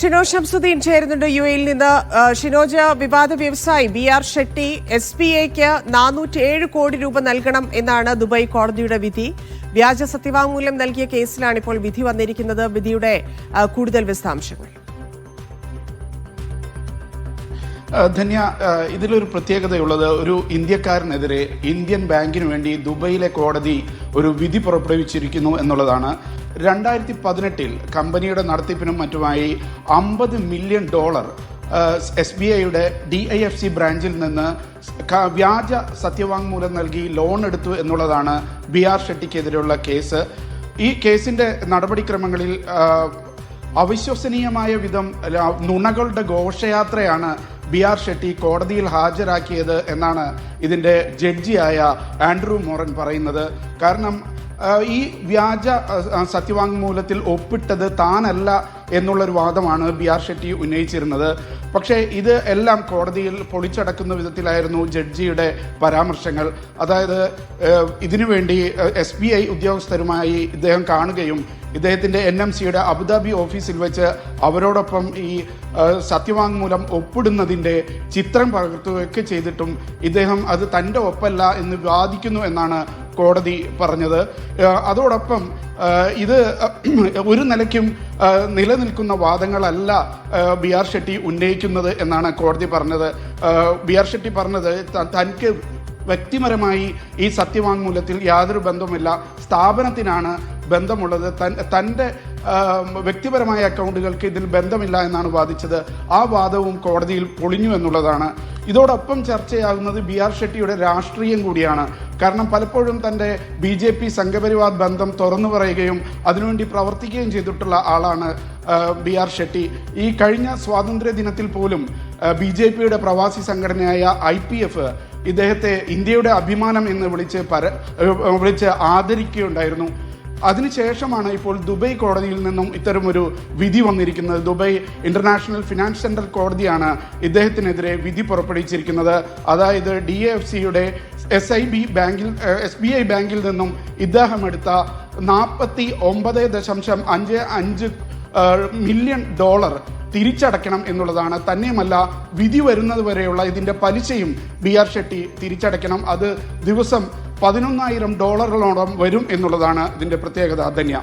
ഷിനോ ഷംസുദ്ദീൻ ചേരുന്നുണ്ട് യു എയിൽ നിന്ന്. ഷിനോജ വിവാദ വ്യവസായി B R Shetty S B നാനൂറ്റി ഏഴ് കോടി രൂപ നൽകണം എന്നാണ് ദുബായ് കോടതിയുടെ വിധി. വ്യാജ സത്യവാങ്മൂലം നൽകിയ കേസിലാണ് ഇപ്പോൾ വിധി വന്നിരിക്കുന്നത്. വിധിയുടെ കൂടുതൽ വിശദാംശങ്ങൾ. ധന്യ ഇതിലൊരു പ്രത്യേകതയുള്ളത് ഒരു ഇന്ത്യക്കാരനെതിരെ ഇന്ത്യൻ ബാങ്കിന് വേണ്ടി ദുബൈയിലെ കോടതി ഒരു വിധി പുറപ്പെടുവിച്ചിരിക്കുന്നു എന്നുള്ളതാണ്. രണ്ടായിരത്തി പതിനെട്ടിൽ കമ്പനിയുടെ നടത്തിപ്പിനും മറ്റുമായി അമ്പത് മില്യൺ ഡോളർ എസ് ബി ഐയുടെ ഡി ഐ എഫ് സി ബ്രാഞ്ചിൽ നിന്ന് വ്യാജ സത്യവാങ്മൂലം നൽകി ലോൺ എടുത്തു എന്നുള്ളതാണ് ബി ആർ ഷെട്ടിക്കെതിരെയുള്ള കേസ്. ഈ കേസിന്റെ നടപടിക്രമങ്ങളിൽ അവിശ്വസനീയമായ വിധം നുണകളുടെ ഘോഷയാത്രയാണ് ബി ആർ ഷെട്ടി കോടതിയിൽ ഹാജരാക്കിയത് എന്നാണ് ഇതിന്റെ ജഡ്ജിയായ ആൻഡ്രൂ മോറൻ പറയുന്നത്. കാരണം ഈ വ്യാജ സത്യവാങ്മൂലത്തിൽ ഒപ്പിട്ടത് താനല്ല എന്നുള്ളൊരു വാദമാണ് ബി ആർ ഷെട്ടി ഉന്നയിച്ചിരുന്നത്. പക്ഷേ ഇത് എല്ലാം കോടതിയിൽ പൊളിച്ചടക്കുന്ന വിധത്തിലായിരുന്നു ജഡ്ജിയുടെ പരാമർശങ്ങൾ. അതായത് ഇതിനുവേണ്ടി എസ് ബി ഐ ഉദ്യോഗസ്ഥരുമായി ഇദ്ദേഹം കാണുകയും ഇദ്ദേഹത്തിന്റെ എൻ എം സിയുടെ അബുദാബി ഓഫീസിൽ വെച്ച് അവരോടൊപ്പം ഈ സത്യവാങ്മൂലം ഒപ്പിടുന്നതിന്റെ ചിത്രം പകർത്തുകയൊക്കെ ചെയ്തിട്ടും ഇദ്ദേഹം അത് തന്റെ ഒപ്പല്ല എന്ന് വാദിക്കുന്നു എന്നാണ് കോടതി പറഞ്ഞത്. അതോടൊപ്പം ഇത് ഒരു നിലയ്ക്കും നിലനിൽക്കുന്ന വാദങ്ങളല്ല ബി ആർ ഷെട്ടി ഉന്നയിക്കുന്നത് എന്നാണ് കോടതി പറഞ്ഞത്. ബി ആർ ഷെട്ടി പറഞ്ഞത് തനിക്ക് വ്യക്തിപരമായി ഈ സത്യവാങ്മൂലത്തിൽ യാതൊരു ബന്ധവുമില്ല. സ്ഥാപനത്തിനാണ് ബന്ധമുള്ളത്. തൻ തന്റെ വ്യക്തിപരമായ അക്കൗണ്ടുകൾക്ക് ഇതിൽ ബന്ധമില്ല എന്നാണ് വാദിച്ചത്. ആ വാദവും കോടതിയിൽ പൊളിഞ്ഞു എന്നുള്ളതാണ്. ഇതോടൊപ്പം ചർച്ചയാകുന്നത് ബി ആർ ഷെട്ടിയുടെ രാഷ്ട്രീയം കൂടിയാണ്. കാരണം പലപ്പോഴും തന്റെ ബി ജെ പി സംഘപരിവാർ ബന്ധം തുറന്നു പറയുകയും അതിനുവേണ്ടി പ്രവർത്തിക്കുകയും ചെയ്തിട്ടുള്ള ആളാണ് ബി ആർ ഷെട്ടി. ഈ കഴിഞ്ഞ സ്വാതന്ത്ര്യ ദിനത്തിൽ പോലും ബി ജെ പിയുടെ പ്രവാസി സംഘടനയായ ഐ പി എഫ് ഇദ്ദേഹത്തെ ഇന്ത്യയുടെ അഭിമാനം എന്ന് വിളിച്ച് പര വിളിച്ച് ആദരിക്കുകയുണ്ടായിരുന്നു. അതിനുശേഷമാണ് ഇപ്പോൾ ദുബൈ കോടതിയിൽ നിന്നും ഇത്തരമൊരു വിധി വന്നിരിക്കുന്നത്. ദുബൈ ഇന്റർനാഷണൽ ഫിനാൻസ് സെൻട്രൽ കോടതിയാണ് ഇദ്ദേഹത്തിനെതിരെ വിധി പുറപ്പെടുവിച്ചിരിക്കുന്നത്. അതായത് ഡി എഫ് സിയുടെ എസ് ഐ ബി ബാങ്കിൽ എസ് ബി ഐ ബാങ്കിൽ നിന്നും ഇദ്ദേഹം എടുത്ത നാൽപ്പത്തി ഒമ്പത് ദശാംശം അഞ്ച് അഞ്ച് മില്യൺ ഡോളർ തിരിച്ചടയ്ക്കണം എന്നുള്ളതാണ്. തന്നെയുമല്ല വിധി വരുന്നത് വരെയുള്ള ഇതിന്റെ പലിശയും ബി ആർ ഷെട്ടി തിരിച്ചടയ്ക്കണം. അത് ദിവസം പതിനൊന്നായിരം ഡോളറുകളോളം വരും എന്നുള്ളതാണ് ഇതിന്റെ പ്രത്യേകത. ധന്യ.